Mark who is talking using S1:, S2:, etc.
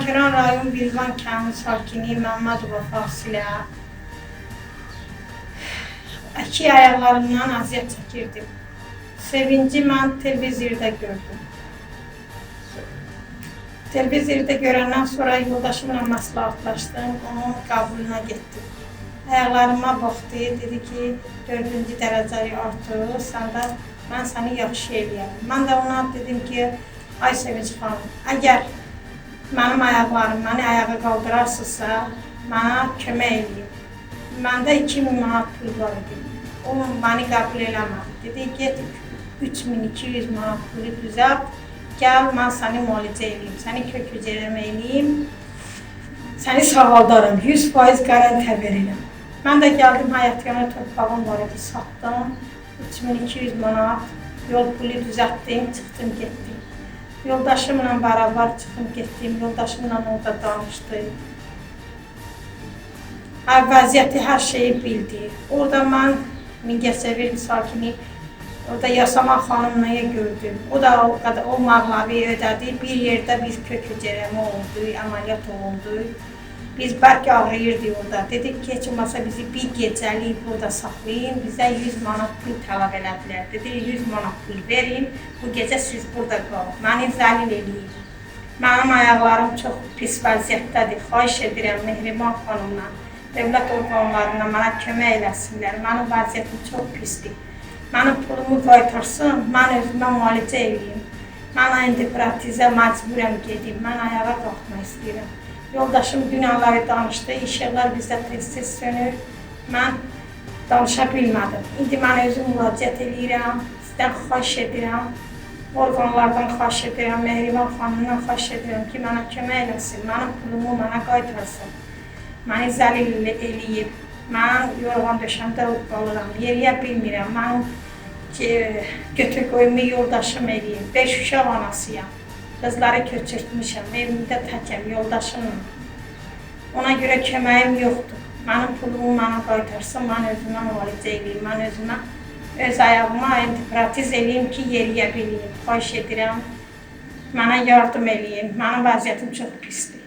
S1: Lənkəran rayon Bilvan kəndi sakini Məmmədova Fasilə. İki ayaqlarımdan əziyyət çəkirdim. Sevinci mən televizorda gördüm. Televizorda görəndən sonra yoldaşımla məsləhətləşdim, onun qəbuluna getdim. Ayaqlarıma baxdı, dedi ki, dördüncü dərəcəli artıq, sən də mən səni yaxşı eləyərəm. Mən də ona dedim ki, ay Sevinç xanım, əgər mənim ayaqlarım məni ayağa qaldırarsınızsa, mənə kömək eləyin. Məndə 2000 manat pul var idi. O məni qəbul eləmədi. Dedi, get 3200 manat pulu düzəlt, gəl mən səni müalicə eləyim, səni kök hüceyrəmə eləyim, səni sağaldarım, 100% qarantə verirəm. Mən də gəldim, həyat yana torpağım var idi, satdım. 3200 manat yol pulu düzəltdim, çıxdım, getdim. Yoldaşımla beraber çıxıb getdim, yoldaşımla orada danışdım. Hər vəziyyəti, hər şeyi bildi. Orada mən Mingəçevir sakini Orada Yasama xanımla gördüm. O da o kadar o mağlabi ödədi. Bir yerdə biz kök hüceyrəmə oldu, əməliyyat olundu. Biz bəlkə ağrıyırdı orada. Dedik ki, heç olmasa bizi bir gecəlik burada saxlayın, bizə 100 manat pul tələb elədilər. Dedi 100 manat pul verin, bu gecə siz burada qalın. Məni zəlil eləyin. Mənim ayaqlarım çox pis vəziyyətdədir. Xahiş edirəm Mehriban xanımla, dövlət orqanlarına mənə kömək eləsinlər. Mənim vəziyyətim çox pisdir. Mənim pulumu qaytarsın, mən özümə müalicə eləyim. Mən antipratizə məcburəm gedim, mən ayağa qalxmaq istəyirəm. Yoldaşım dünyaları danışdı, işıqlar bizdə tez-tez sönür. Mən danışa bilmədim. İndi mən özüm müraciət eləyirəm, sizdən xahiş edirəm. Orqanlardan xahiş edirəm, Mehriban xanımdan xahiş edirəm ki, mənə kömək eləsin, mənim pulumu mənə qaytarsın. Məni zəlil eləyib. Mən yorğan döşəmdə qalıram, yeriyə bilmirəm. Mən ki, götür qoyumu yoldaşım eləyib. Beş uşaq anasıyam. Qızları köçürtmüşəm, evimdə təkəm, yoldaşımla. Ona görə köməyim yoxdur. Mənim pulumu mənə qaytarsın, mən özümə müalicə eləyim, mən özümə öz ayağıma antipratiz eləyim ki, yeriyə bileyim. Xahiş edirəm, mənə yardım eləyin. Mənim vəziyyətim çox pisdir.